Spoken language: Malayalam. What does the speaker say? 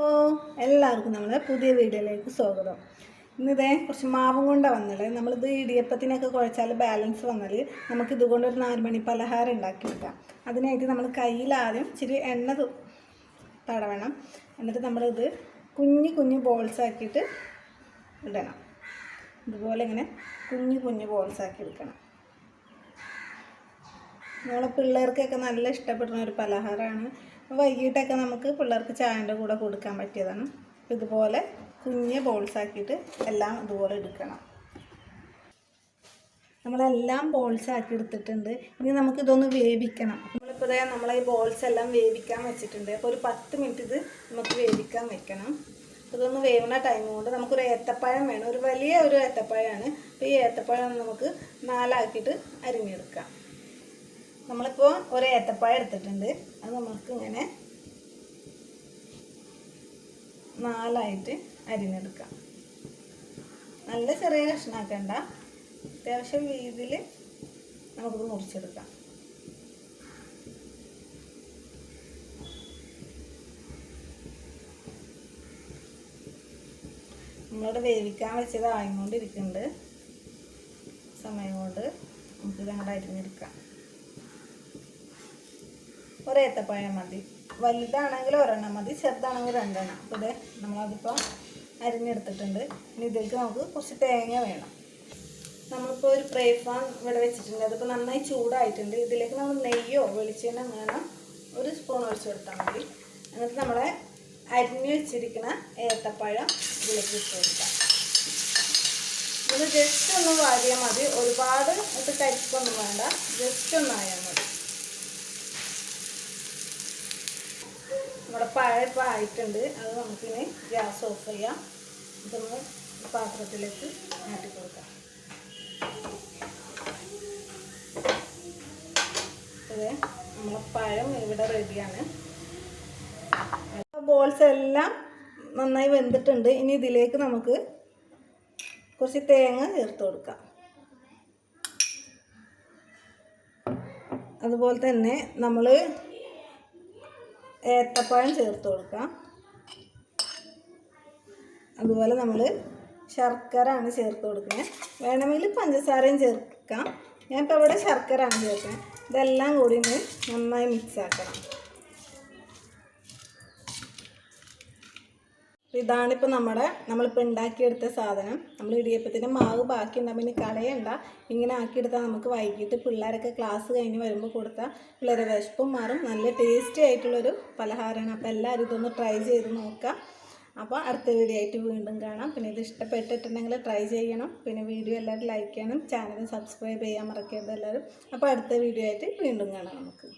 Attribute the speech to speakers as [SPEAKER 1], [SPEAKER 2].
[SPEAKER 1] ഓ എല്ലാവർക്കും നമ്മുടെ പുതിയ വീഡിയോയിലേക്ക് സ്വാഗതം. ഇന്നിതേ കുറച്ച് മാവും കൊണ്ടാണ് വന്നത് നമ്മളിത് ഇടിയപ്പത്തിനൊക്കെ കുഴച്ചാൽ ബാലൻസ് വന്നാൽ നമുക്ക് ഇതുകൊണ്ടൊരു നാല് മണി പലഹാരം ഉണ്ടാക്കിയെടുക്കാം അതിനായിട്ട് നമ്മൾ കയ്യിൽ ആദ്യം ഇച്ചിരി എണ്ണ തടവണം. എന്നിട്ട് നമ്മളിത് കുഞ്ഞു കുഞ്ഞു ബോൾസ് ആക്കിയിട്ട് ഇടണം. ഇതുപോലെ ഇങ്ങനെ കുഞ്ഞു കുഞ്ഞു ബോൾസ് ആക്കി എടുക്കണം. നമ്മളെ പിള്ളേർക്കൊക്കെ നല്ല ഇഷ്ടപ്പെടുന്ന ഒരു പലഹാരമാണ് വൈകിട്ടൊക്കെ നമുക്ക് പിള്ളേർക്ക് ചായന്റെ കൂടെ കൊടുക്കാൻ പറ്റിയതാണ്. ഇതുപോലെ കുഞ്ഞ് ബോൾസ് ആക്കിയിട്ട് എല്ലാം ഇതുപോലെ എടുക്കണം. നമ്മളെല്ലാം ബോൾസ് ആക്കി എടുത്തിട്ടുണ്ട്. ഇനി നമുക്കിതൊന്ന് വേവിക്കണം. നമ്മളിപ്പോൾ നമ്മളെ ഈ ബോൾസ് എല്ലാം വേവിക്കാൻ വെച്ചിട്ടുണ്ട്. അപ്പോൾ ഒരു പത്ത് മിനിറ്റ് ഇത് നമുക്ക് വേവിക്കാൻ വെക്കണം. ഇതൊന്ന് വേവുന്ന ടൈം കൊണ്ട് നമുക്കൊരു ഏത്തപ്പഴം വേണം. ഒരു വലിയ ഒരു ഏത്തപ്പഴമാണ് അപ്പോൾ ഈ ഏത്തപ്പഴം നമുക്ക് നാലാക്കിയിട്ട് അരിഞ്ഞെടുക്കാം. നമ്മളിപ്പോൾ ഒരു ഏത്തപ്പായ എടുത്തിട്ടുണ്ട്. അത് നമുക്ക് ഇങ്ങനെ നാലായിട്ട് അരിഞ്ഞെടുക്കാം. നല്ല ചെറിയ കഷ്ണാക്കണ്ട. അത്യാവശ്യം വീതിയിൽ നമുക്കിത് മുറിച്ചെടുക്കാം. നമ്മളിവിടെ വേവിക്കാൻ വെച്ചത് ആയിക്കൊണ്ടിരിക്കുന്നുണ്ട്. സമയം കൊണ്ട് നമുക്കിത് അങ്ങോട്ട് അരിഞ്ഞെടുക്കാം. ഒരേത്തപ്പഴം മതി. വലുതാണെങ്കിൽ ഒരെണ്ണം മതി ചെറുതാണെങ്കിൽ രണ്ടെണ്ണം. അപ്പോൾ ഇത് നമ്മളതിപ്പോൾ അരിഞ്ഞെടുത്തിട്ടുണ്ട്. ഇനി ഇതിലേക്ക് നമുക്ക് കുറച്ച് തേങ്ങ വേണം. നമ്മളിപ്പോൾ ഒരു ഫ്രൈ പാൻ ഇവിടെ വെച്ചിട്ടുണ്ട്. അതിപ്പോൾ നന്നായി ചൂടായിട്ടുണ്ട്. ഇതിലേക്ക് നമ്മൾ നെയ്യോ വെളിച്ചെണ്ണ വേണം ഒരു സ്പൂൺ ഒഴിച്ചു കൊടുത്താൽ മതി. എന്നിട്ട് നമ്മളെ അരിഞ്ഞു വെച്ചിരിക്കുന്ന ഏത്തപ്പഴം ഇതിലേക്ക് ഇട്ട് കൊടുക്കാം. ഇത് ജസ്റ്റ് ഒന്ന് വാരിയാൽ മതി. ഒരുപാട് ഇത് കരിപ്പൊന്നും വേണ്ട. ജസ്റ്റ് ഒന്ന് ആയാൽ മതി. നമ്മുടെ പഴയപ്പം ആയിട്ടുണ്ട്. അത് നമുക്കിനി ഗ്യാസ് ഓഫ് ചെയ്യാം. ഇതൊന്ന് പാത്രത്തിലേക്ക് മാറ്റി കൊടുക്കാം. അതെ നമ്മളെ പഴം ഇവിടെ റെഡിയാണ്. ബോൾസ് എല്ലാം നന്നായി വെന്തിട്ടുണ്ട്. ഇനി ഇതിലേക്ക് നമുക്ക് കുറച്ച് തേങ്ങ ചേർത്ത് കൊടുക്കാം. അതുപോലെ തന്നെ നമ്മൾ ഏത്തപ്പഴം ചേർത്ത് കൊടുക്കാം. അതുപോലെ നമ്മൾ ശർക്കര ആണ് ചേർത്ത് കൊടുക്കുന്നത്. വേണമെങ്കിൽ പഞ്ചസാരയും ചേർക്കാം. ഞാനിപ്പോൾ ഇവിടെ ശർക്കര ആണ് ചേർക്കുന്നത്. ഇതെല്ലാം കൂടി ഒന്ന് നന്നായി മിക്സ് ആക്കണം. ഇതാണിപ്പോൾ നമ്മുടെ നമ്മളിപ്പോൾ ഉണ്ടാക്കിയെടുത്ത സാധനം. നമ്മൾ ഇടിയപ്പത്തിന്റെ മാവ് ബാക്കി ഉണ്ടാകുമ്പോൾ ഇനി കളയണ്ട ഇങ്ങനെ ആക്കിയെടുത്താൽ നമുക്ക് വൈകിട്ട് പിള്ളേരൊക്കെ ക്ലാസ് കഴിഞ്ഞ് വരുമ്പോൾ കൊടുത്താൽ പിള്ളേരെ വിശപ്പും മാറും. നല്ല ടേസ്റ്റി ആയിട്ടുള്ളൊരു പലഹാരമാണ് അപ്പോൾ എല്ലാവരും ഇതൊന്ന് ട്രൈ ചെയ്ത് നോക്കാം. അപ്പോൾ അടുത്ത വീഡിയോ ആയിട്ട് വീണ്ടും കാണാം. പിന്നെ ഇത് ഇഷ്ടപ്പെട്ടിട്ടുണ്ടെങ്കിൽ ട്രൈ ചെയ്യണം. പിന്നെ വീഡിയോ എല്ലാവരും ലൈക്ക് ചെയ്യണം ചാനൽ സബ്സ്ക്രൈബ് ചെയ്യാൻ മറക്കരുത് എല്ലാവരും. അപ്പോൾ അടുത്ത വീഡിയോ ആയിട്ട് വീണ്ടും കാണാം നമുക്ക്.